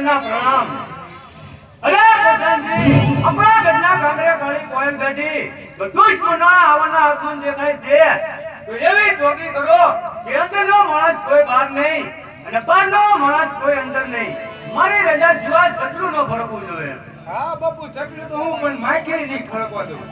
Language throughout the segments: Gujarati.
ઘડિયાળના પ્રણામ અરે પ્રધાનજી આપણા ઘરના કાંકરે કાળી કોયલ બેઠી. બધું જ પુના આવવાના હાથમાં દેખાય છે. તો એવી ચોકી કરો કે અંદરનો માણસ કોઈ બહાર નહીં અને બહારનો માણસ કોઈ અંદર નહીં. મારી રજા સિવાય કેટલું નો ફરકવું જોઈએ. હા બાપુ ચકલી તો હું પણ માખી નહીં ફરકવા દઉં.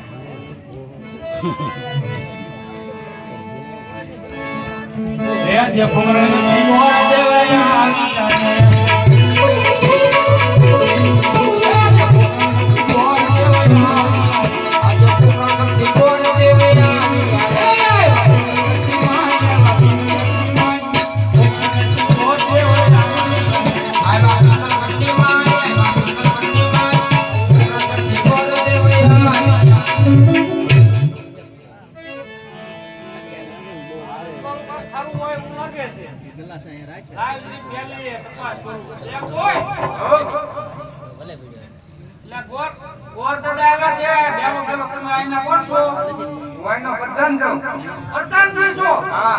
વાયનો પ્રધાન છું હા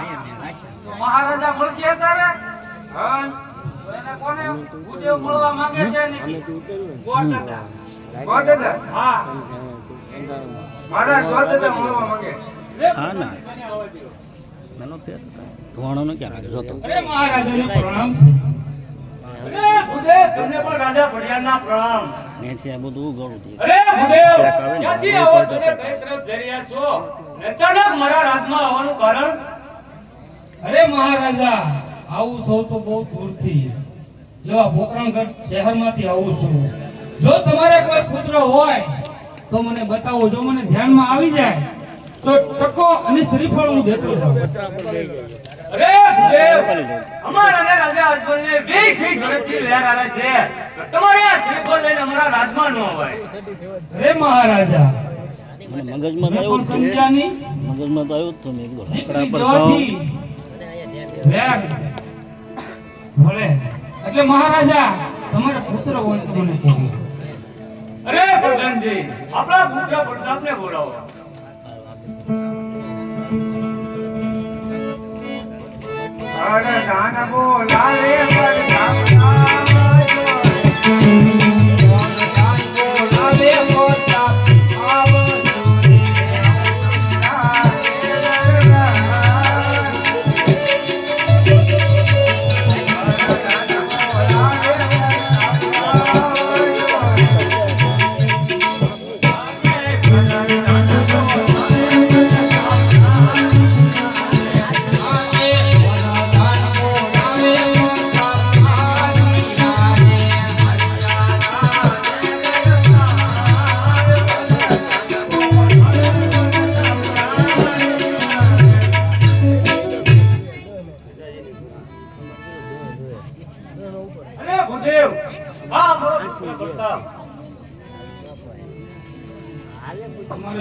મહારાજા મળશે તારે હા એને કોને ભૂદેવ મળવા માંગે છે ને. ગોર દાદા ગો દાદા હા મારા ગો દાદા મળવા માંગે હા ના નાનો ફેર ધોવાણોનો ક્યાં લાગે? જોતો. અરે મહારાજાને પ્રણામ. અરે ભૂદેવ તમને પણ રાજા ભડિયાના પ્રણામ ને છે આ બધું ગળું છે અરે ભૂદેવ ક્યાંક આવે ને, ક્યાંથી આવો તો કઈ તરફ જઈ રહ્યા છો અચાનક મારા રાજમાં આવવાનું કારણ. અરે મહારાજા આવું થવું તો બહુ દૂરથી જો આ પોકરણગઢ શહેરમાંથી આવું છું. જો તમારે કોઈ પુત્ર હોય તો મને બતાવો. જો મને ધ્યાનમાં આવી જાય તો ટકો અને શ્રીફળ હું દેતો અરે અમારા ને રાજા અજમલને 20 20 વર્ષથી લેર આવે છે. તમારે આ શ્રીફળ લઈને અમારા રાજમાં નો અવાય અરે મહારાજા. મગજમાં તો આવ્યું પણ જ સમજ્યા નહીં. છે મગજમાં તો આવ્યું જ મેં કીધું પર સૌ દેવાથી ભલે. એટલે મહારાજા તમારે પુત્ર હોય તો મને કહો. અરે પ્રધાનજી આપણા પુત્ર પ્રતાપને બોલાવો. અરે દાન બોલાવે પ્રધાન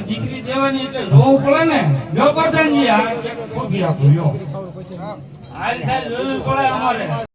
દીકરી દેવાની એટલે જોવું પડે ને. પડતા પ્રધાનજી આ ખોટી આપો લ્યો. હાલ સાહેબ, જોવું પડે અમારે.